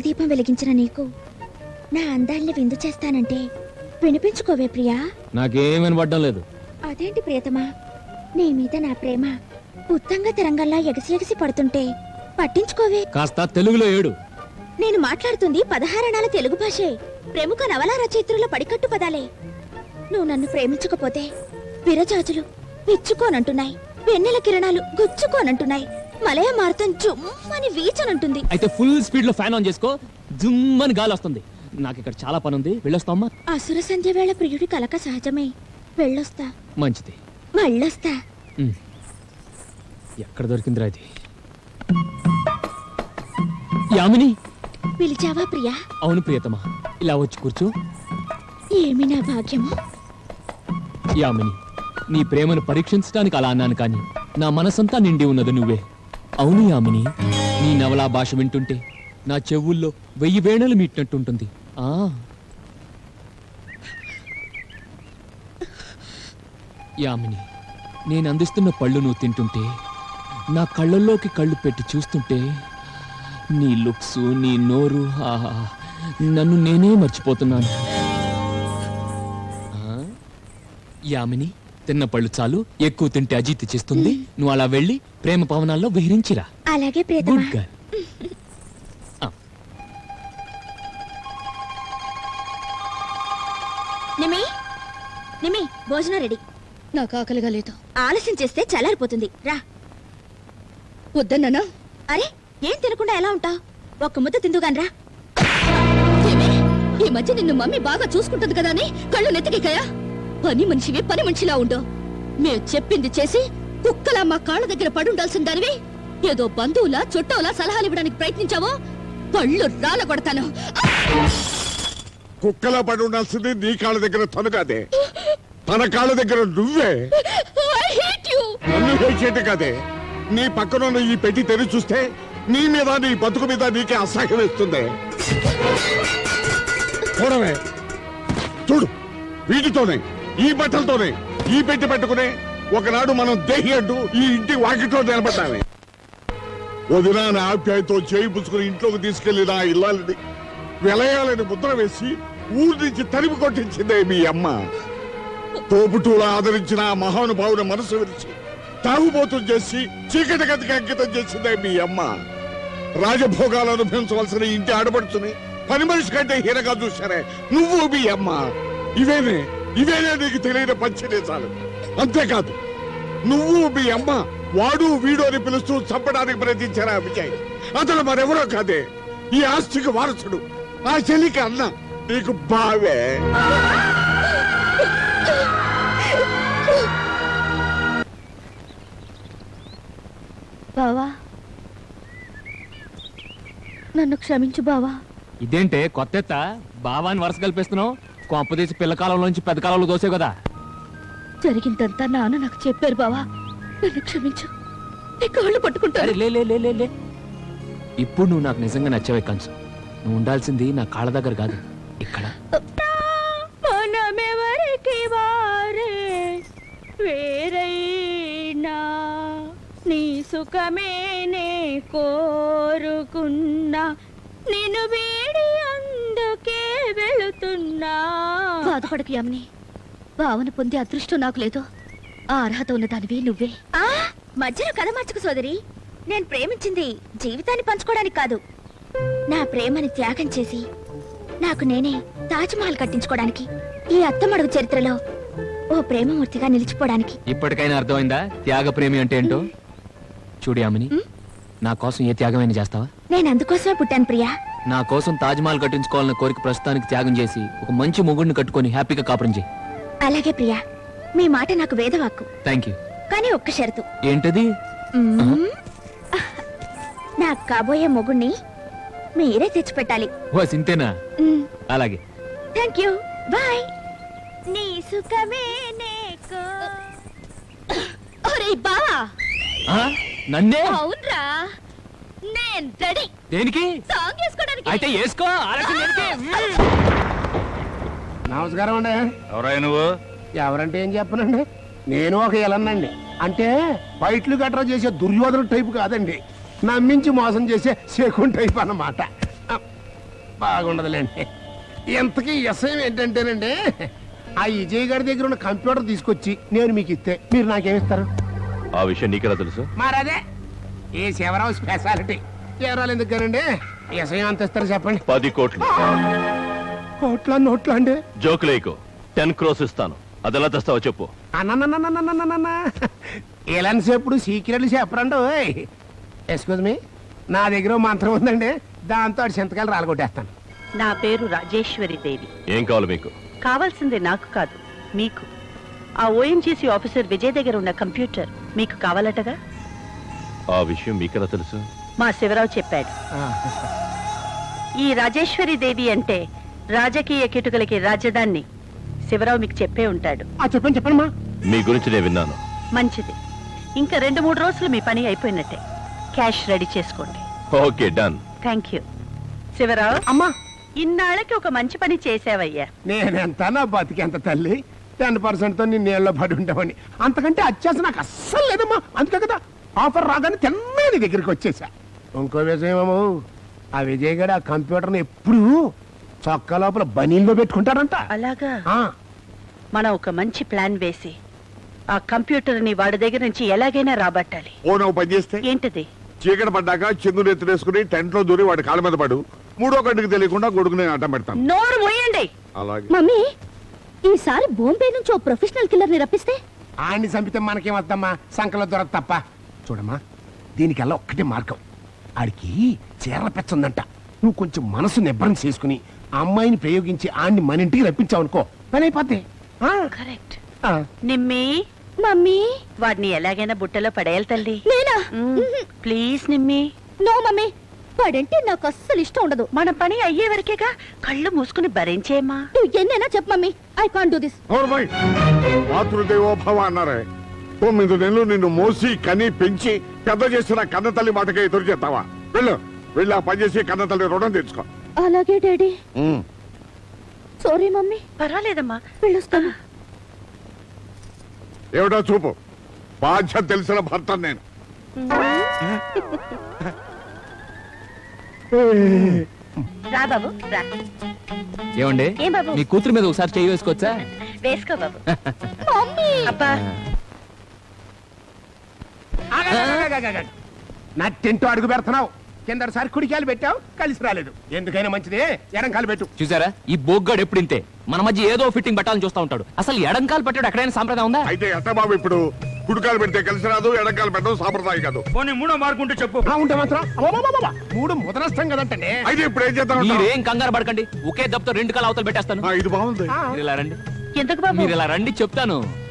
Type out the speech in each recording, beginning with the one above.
హృదయంలో ప్రేమ దీపం వెలిగించిన నీకు నా అందాల్ని విందు చేస్తానంటే వినిపించుకోవే ప్రియా. నాకేం వినపడ్డం లేదు. అదేంటి ప్రియతమా? నీ మీద నా ప్రేమ ఉత్తంగ తిరంగల్లా ఎగసి ఎగసి పడుతుంటే పట్టించుకోవే. కాస్త తెలుగులో ఏడు. నేను మాట్లాడుతుంది పదహారణాల తెలుగు భాషే. ప్రముఖ నవలా రచయిత్రుల పడికట్టు పదాలే. నువ్వు నన్ను ప్రేమించకపోతే విరజాజులు విచ్చుకోనంటున్నాయి. వెన్నెల కిరణాలు గుచ్చుకోనంటున్నాయి. మలయ మార్తం జుమ్మని వీచనంటుంది. అయితే ఫుల్ స్పీడ్లో ఫ్యాన్ ఆన్ చేసుకో జుమ్మని గాలి వస్తుంది. నాకు ఇక్కడ చాలా పని ఉంది వెళ్ళొస్తామా అసుర సంధ్య వేళ ప్రియుడి కలక సహజమే. వెళ్ళొస్తా. మంచిది. మళ్ళొస్తా. ఎక్కడ దొరికిందిరా ఇది? యామిని? పిలిచావా ప్రియా? అవును ప్రియతమా. ఇలా వచ్చి కూర్చో. ఏమి నా భాగ్యము? యామిని నీ ప్రేమను పరీక్షించడానికి అలా అన్నాను కానీ నా మనసంతా నిండి ఉన్నది నువ్వే. అవును యామిని నీ నవలా భాష వింటుంటే నా చెవుల్లో వెయ్యి వేణలు మీటినట్టుంటుంది. ఆ. యామిని నేను అందిస్తున్న పళ్ళు నువ్వు తింటుంటే నా కళ్ళల్లోకి కళ్ళు పెట్టి చూస్తుంటే నీ లుక్స్ నీ నోరు ఆహా నన్ను నేనే మర్చిపోతున్నాను. యామిని తిన్న పళ్ళు చాలు. ఎక్కువ తింటే అజీతి చేస్తుంది. నువ్వు అలా వెళ్ళి ప్రేమ పవనాల్లో విహరించిరా. అలాగే ప్రియతమా. గుడ్ గర్ల్ నిమి నిమి భోజనం రెడీ. నాకు ఆకలిగా లేదు. ఆలస్యం చేస్తే చల్లారిపోతుంది. రా. వద్దన్నానా అరే ఏం తినకుండా ఎలా ఉంటావు? ఒక్క ముద్ద తిందుగాని రా. ఏమే? ఈ మధ్య నిన్ను మమ్మీ బాగా చూసుకుంటుంది కదా అని కళ్ళు నెత్తికెక్కాయా? పని మనిషివి పని మనిషిలా ఉండు. మేము చెప్పింది చేసి కుక్కలా మా కాళ్ళ దగ్గర పడుండాల్సిన దానివి. ఏదో బంధువులా చుట్టవులా సలహాలు ఇవ్వడానికి ప్రయత్నించావో? పళ్ళు రాల కొడతాను కుక్కలా పడి ఉండాల్సింది నీ కాళ్ళ దగ్గర తను కాదే. తన కాళ్ళ దగ్గర నువ్వే. నన్ను కాదే. నీ పక్కన ఈ పెట్టి తెరి చూస్తే నీ మీద నీ బతుకు మీద నీకే అసహ్యం వేస్తుంది. చూడవే చూడు వీటితోనే ఈ బట్టలతోనే ఈ పెట్టి పెట్టుకునే ఒకనాడు మనం దేహి అంటూ ఈ ఇంటి వాకిట్లో నిలబడ్డాలి వదిన నా ఆప్యాయతో చేయి పుచ్చుకుని ఇంట్లోకి తీసుకెళ్ళి నా ఇల్లాలని వెలయాలని ముద్ర వేసి ఊరి నుంచి తరిమి కొట్టించిందే మీ అమ్మ. తోబుటూలా ఆదరించిన ఆ మహానుభావుని మనసు విరిచి తాగుబోతులు చేసి చీకటి గతికి అంకితం చేసిందే మీ అమ్మ. రాజభోగాలు అనుభవించవలసిన ఇంటి ఆడబడుచుని పని మనిషి కంటే హీనగా చూశారే నువ్వు మీ అమ్మ. ఇవేనే ఇవేనే నీకు తెలియని పంచదేశాలు అంతేకాదు నువ్వు మీ అమ్మ వాడు వీడు అని పిలుస్తూ చంపడానికి ప్రయత్నించారా విజయ్? అతను మరెవరో కాదే. ఈ ఆస్తికి వారసుడు. ఆ చెల్లికి అన్న నీకు బావే. బావా. నన్ను క్షమించు బావా. ఇదేంటే కొత్త ఎత్త? బావాని వరుస కల్పిస్తున్నావు? కొంపదీసి పిల్ల కాలంలోంచి పెద్ద కాలంలో దోసే కదా. జరిగిందంతా నాన్న నాకు చెప్పారు బావా. నన్ను క్షమించు. నీ కాళ్ళు పట్టుకుంటారు అరే లే లే లే లే లే. ఇప్పుడు నువ్వు నాకు నిజంగా నచ్చవే కంచు. నువ్వు ఉండాల్సింది నా కాళ్ళ దగ్గర కాదు ఇక్కడ. మనమెవరికి వారే? వేరైనా నీ సుఖమేనే కోరుకున్నా. నిన్ను వేడి అందుకే వెళుతున్నా బాధపడకు యామిని. భావన పొందే అదృష్టం నాకు లేదు ఆ అర్హత ఉన్నదానివి నువ్వే. ఆ మధ్యలో కథ మార్చుకు సోదరి. నేను ప్రేమించింది జీవితాన్ని పంచుకోవడానికి కాదు. నా ప్రేమని త్యాగం చేసి నాకు నేనే తాజ్మహల్ కట్టించుకోవడానికి ఈ అత్తమడుగు చరిత్రలో ఓ ప్రేమమూర్తిగా నిలిచిపోవడానికి. ఇప్పటికైనా అర్థమైందా? త్యాగ ప్రేమి అంటే ఏంటో? చూడు యామిని నా కోసం ఏ త్యాగమైనా చేస్తావా? నేను అందుకోసమే పుట్టాను ప్రియా. నా కోసం తాజ్మహల్ కట్టించుకోవాలన్న కోరిక ప్రస్తుతానికి త్యాగం చేసి ఒక మంచి మొగుడిని కట్టుకొని హ్యాపీగా కాపురం చేయి. అలాగే ప్రియా మీ మాట నాకు వేదవాక్కు. థ్యాంక్ యూ కానీ ఒక్క షరతు. ఏంటది. నాకు కాబోయే మొగుణ్ణి మీరే తెచ్చిపెట్టాలి. ఓ సింతేనా? అలాగే. థ్యాంక్ యూ బాయ్ నీ సుఖమే నేకో. ఒరే బావా? నన్నే? అవునరా. నేను రెడీ. దేనికి? సాంగ్ వేసుకోవడానికి. అయితే వేసుకో ఆలస్యం దేనికి? మ్మ్. నమస్కారం అండి. ఎవరై నువ్వు? ఎవరంటే ఏం చెప్పనండి? నేను ఒక ఎలన్నండి అంటే ఫైట్లు గట్రా చేసే దుర్యోధన టైపు కాదండి. నమ్మించి మోసం చేసే సెకండ్ టైప్ అన్నమాట. ఆ, బాగుండదులేండి. ఇంతకీ విషయం ఏంటంటేనండి ఆ విజయ్ గారి దగ్గర ఉన్న కంప్యూటర్ తీసుకొచ్చి నేను మీకు ఇస్తే మీరు నాకేమిస్తారు ఆ విషయం నీకెలా తెలుసు? మరదే ఈ శివరావు స్పెషాలిటీ శివరాలు ఎందుకండి విషయం అంత ఇస్తారు చెప్పండి. పది కోట్లు. కోట్ల నోట్ల అండి? జోకులేకు టెన్ క్రోస్ ఇస్తాను. అదెలా తెస్తావో చెప్పు. అన్నన్నన్నన్నన్నన్నన్న. ఇలాంటిసేపుడు సీక్రెట్లు చెప్పరండి ఓయ్. ఎక్స్క్యూజ్ మీ నా దగ్గర మంత్రం ఉందండి. దాంతో ఆడి చింతకాయలు రాలగొట్టేస్తాను. నా పేరు రాజేశ్వరి దేవి. ఏం కావాలి మీకు? కావాల్సింది నాకు కాదు మీకు. ఆ ఓఎన్జీసీ ఆఫీసర్ విజయ్ దగ్గర ఉన్న కంప్యూటర్ మీకు కావాలటగా? ఆ విషయం మీకెలా తెలుసు? మా శివరావు చెప్పాడు. ఈ రాజేశ్వరి దేవి అంటే రాజకీయ కిటుకలకి రాజధాని. శివరావు మీకు చెప్పే ఉంటాడు. ఆ చెప్పండి చెప్పండి మీ గురించి నేను విన్నాను. మంచిది. ఇంకా రెండు మూడు రోజులు మీ పని అయిపోయినట్టే. క్యాష్ రెడీ చేసుకోండి. Okay done. Thank you. Shivarao అమ్మా. ఇన్నాళ్ళకి ఒక మంచి పని చేసావయ్యా నేనెంత నా బతికెంత తల్లి? టెన్ పర్సెంట్తో నేను నీళ్ళలో పడి ఉండేవాడిని అంతకంటే అత్యాస నాకు అస్సలు లేదమ్మా. అందుకే కదా ఆఫర్ రాగానే తిన్నా నీ దగ్గరికి వచ్చేసా. ఇంకో విషయం ఏమో ఆ విజయ్ గడ ఆ కంప్యూటర్ని ఎప్పుడు చొక్కా లోపల బనీల్లో పెట్టుకుంటాడంట. అలాగా? ఆ, మనం ఒక మంచి ప్లాన్ వేసి ఆ కంప్యూటర్ని వాడి దగ్గర నుంచి ఎలాగైనా రాబట్టాలి. ఓ నువ్వు పని చేస్తే? ఏంటది? చీకటి పడ్డాక చందులు ఎత్తులేసుకుని టెంట్లో దూరి వాడి కాళ్ళ మీద పడు. మూడో కంటికి తెలియకుండా కొడుకుని అడ్డం పెడతాను నోరు మూయండి! అలాగే. మమ్మీ ఈసారి బాంబే నుంచి ఓ ప్రొఫెషనల్ కిల్లర్ని రప్పిస్తే? ఆడిని చంపితే మనకేం వద్దమ్మా? సంకలో దొరక తప్ప. చూడమ్మా దీనికల్లా ఒక్కటే మార్గం. ఆడికి చీరల పెచ్చుందంట. నువ్వు కొంచెం మనసు నిబ్బరం చేసుకుని అమ్మాయిని ప్రయోగించి ఆడిని మన ఇంటికి రప్పించావు అనుకో పని అయిపోద్ది ఆ, కరెక్ట్. ఆ. నిమ్మి. మమ్మీ. వాడిని ఎలాగైనా బుట్టలో పడేయాలి తల్లి. నేనా? ప్లీజ్ నిమ్మి. No mummy. వాడంటే నాకు అస్సలు ఇష్టం ఉండదు. మన పని అయ్యే వరకేగా కళ్ళు మూసుకుని భరించేమ్మా నువ్వు ఎన్నైనా చెప్పు mummy. I can't do this నోర్మై మాతృదేవోభవ అన్నారే తొమ్మిది నెలలు నిన్ను మోసి కని పెంచి పెద్ద చేసిన కన్న తల్లి మాటకే ఎదురు చేస్తావా వెళ్ళు. వెళ్ళి ఆ పని చేసి కన్న తల్లి రుణం తెచ్చుకో అలాగే డాడీ. Sorry mummy. పర్వాలేదమ్మా. వెళ్ళొస్తాను. ఏమిటో చూపు. బాధ్యత తెలిసిన భర్త నేను. రా బాబు రా. ఏమండి? ఏం బాబు? మీ కూతురు మీద ఒకసారి చేయి వేసుకోవచ్చా? వేసుకో బాబు. మమ్మీ! అబ్బా. ఆగాగాగాగాగా. నా టెంట్ అడుగు పెడుతున్నావు. కిందసారి కుడికాయలు పెట్టావు కలిసి రాలేదు. ఎందుకైనా మంచిది? ఎడం కాలు పెట్టు. చూసారా? ఈ బోగ్గాడు ఎప్పుడు ఇంతే? మన మధ్య ఏదో ఫిట్టింగ్ పెట్టాలని చూస్తా ఉంటాడు. అసలు ఎడంకాలు పెట్టాడు ఎక్కడైనా సాంప్రదాయం ఉందా? అయితే ఎట్ట బాబు ఇప్పుడు? కుడికాలు పెడితే కలిసి రాదు ఎడకాలు పెట్టడం సాంప్రదాయం కాదు. ఆ, ఉంటే మాత్రం. అబ్బబ్బబ్బబ్బ. మూడు ముదనష్టం కదంటే అయితే ఇప్పుడు ఏం చేద్దాం మీరేం కంగారు పడకండి. ఒకే దెబ్బతో రెండు కాలు అవతలు పెట్టేస్తాను. ఇది బాగుంది. మీరు ఇలా రండి. ఎందుకు బాబు? మీరు ఇలా రండి చెప్తాను.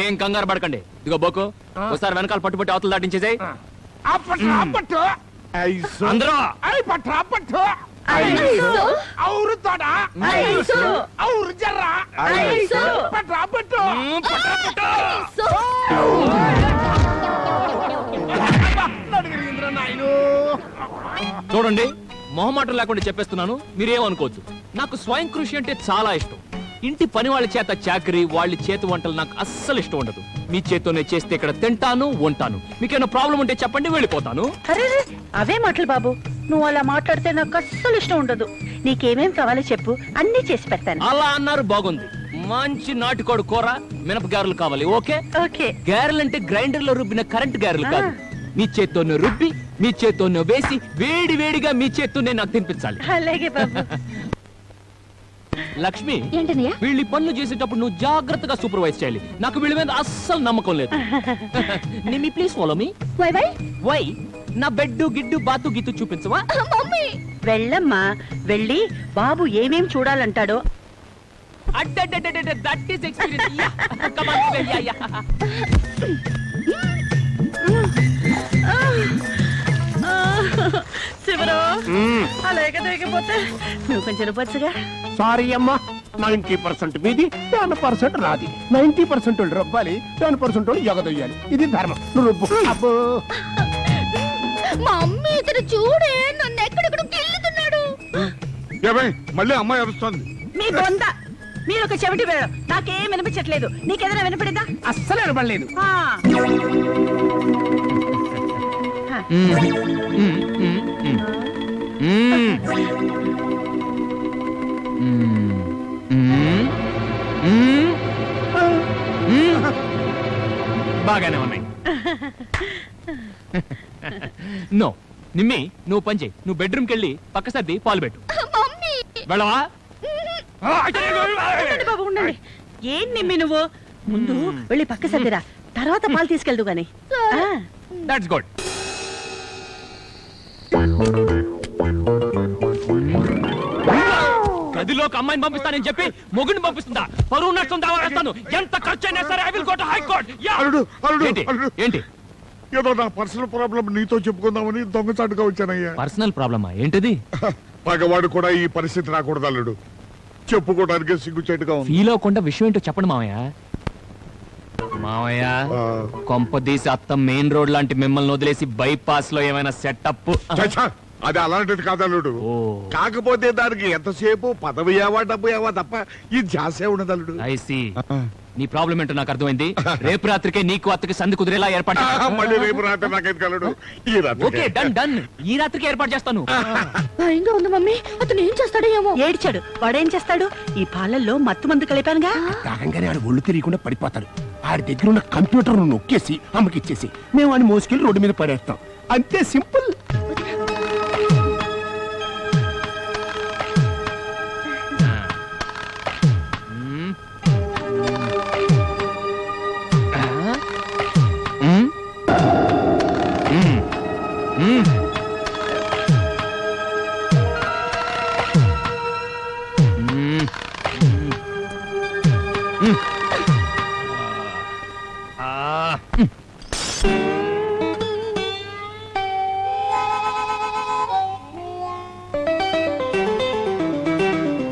ఏం కంగారు పడకండి. ఇదిగో బోకు ఒకసారి వెనకాల పట్టుబట్టి అవతలు దాటించేసాయి. అందరూ. తోడ. జర్ర. పట్టు చూడండి మొహమాటం లేకుండా చెప్పేస్తున్నాను మీరేమనుకోవద్దు. నాకు స్వయం కృషి అంటే చాలా ఇష్టం. ఇంటి పని వాళ్ళ చేత చాకరీ వాళ్ళ చేతి వంటలు నాకు అస్సలు ఇష్టం ఉండదు. మీ చేత్తోనే చేస్తే ఇక్కడ తింటాను ఉంటాను మీకేమైనా ప్రాబ్లం ఉంటే చెప్పండి వెళ్ళిపోతాను. అరే అవే మాటలు బాబు. నువ్వు అలా మాట్లాడితే నాకు అస్సలు ఇష్టం ఉండదు. నీకేమేం కావాలో చెప్పు అన్నీ చేసి పెడతాను. అలా అన్నారు బాగుంది. మంచి నాటుకోడు కూర మినపగారెలు కావాలి ఓకే? ఓకే. గారెలు అంటే గ్రైండర్లో రుబ్బిన కరెంట్ గారెలు కాదు. మీ చేత్తోనే రుబ్బి మీ చేత్తోనే వేసి వేడి వేడిగా మీ చేత్తోనే నాకు తినిపించాలి. అలాగే బాబు. లక్ష్మి ఏంటన్నయ్య? వీళ్ళ ఈ పనులు చేసేటప్పుడు నువ్వు జాగ్రత్తగా సూపర్వైజ్ చేయాలి. నాకు వీళ్ళ మీద అస్సలు నమ్మకం లేదు. Nimmi please follow me why why? Why నా బెడ్ గిడ్డు బాతు గీతు చూపించవా? మమ్మీ! వెళ్ళమ్మా. వెళ్ళి బాబు ఏమేం చూడాలంటాడో. దట్ ఈస్ ఎక్స్పీరియన్స్ శివరు అలాగే దిగిపోతే నువ్వు కొంచెం రుబ్బొచ్చుగా. సారీ అమ్మా. నైన్టీ పర్సెంట్ మీది టెన్ పర్సెంట్ నాది. నైన్టీ పర్సెంట్ వాళ్ళు రబ్బాలి టెన్ పర్సెంట్ వాళ్ళు ఎగదొయ్యాలి. ఇది ధర్మం. నువ్వు రుబ్బు. అబ్బో. మమ్మీ ఇతను చూడే నన్ను ఎక్కడెక్కడ గిల్లుతున్నాడు ఏమై మళ్ళీ అమ్మాయి అరుస్తోంది. మీ బొంద. మీరు ఒక చెవిటి వేయడం నాకేం వినిపించట్లేదు. నీకేదైనా వినపడిందా? అస్సలు వినపడలేదు. ఆ. మ్మ్. బాగానే ఉన్నాయి. నో నిమ్మి నువ్వు పని చేయి నువ్వు బెడ్రూమ్కి వెళ్ళి పక్క సర్ది పాలు పెట్టు. వెళ్ళవా? బాబు ఉండండి. ఏం నిమ్మి నువ్వు? ముందు వెళ్ళి పక్క సర్దిరా తర్వాత పాలు తీసుకెళ్దు గాని ఆ, దట్స్ గుడ్ గదిలోకి అమ్మాయిని పంపిస్తానని చెప్పి మొగుడిని పంపిస్తుందా? పరువు నష్టం దావా వేస్తాను ఎంత ఖర్చు అయినా సరే I will go to high court. అల్లుడు అల్లుడు ఏంటి? అల్లుడు. ఏంటి? ఏదో నా పర్సనల్ ప్రాబ్లం నీతో చెప్పుకుందామని దొంగచాటుగా వచ్చానయ్యా. పర్సనల్ ప్రాబ్లమా? ఏంటిది? పగవాడు కూడా ఈ పరిస్థితి రాకూడదు అల్లుడు. చెప్పుకోవడానికి సిగ్గుచేటుగా ఉంది. ఫీల్ అవ్వకుండా విషయం ఏంటో చెప్పండి మామయ్య. మామయ్య ఆ, కొంపదీసి అత్త మెయిన్ రోడ్ లాంటి మిమ్మల్ని వదిలేసి బైపాస్లో ఏమైనా సెటప్? చచ్చా, అది అలాంటిది కాదు అల్లుడు ఓ. కాకపోతే దానికి ఎంతసేపు పదవి ఏవా డబ్బు ఏవా తప్ప ఈ ధ్యాసే ఉండదు అల్లుడు. ఐసి నీ ప్రాబ్లం ఏంటో నాకు అర్థమైంది. రేపు రాత్రికే నీకు అత్తకి సంధి కుదిరేలా ఏర్పాటు ఆ, చేస్తా. మళ్ళీ రేపు రాత్రి నాకైతే కలడు ఈ ఓకే రాత్రి డన్ డన్. ఈ రాత్రికి ఏర్పాటు చేస్తాను. భయంగా ఉంది మమ్మీ. అతను ఏం చేస్తాడో ఏమో. ఏడ్చాడు. వాడేం చేస్తాడు? ఈ పాలల్లో మత్తు మందు కలిపానుగా? తాగంగానే ఆడు ఒళ్ళు తిరిగకుండా పడిపోతాడు. ఆడి దగ్గర ఉన్న కంప్యూటర్ నొక్కేసి అమ్మకి ఇచ్చేసి మేము వాడిని మోసుకెళ్ళి రోడ్డు మీద పడేస్తాం. అంతే సింపుల్.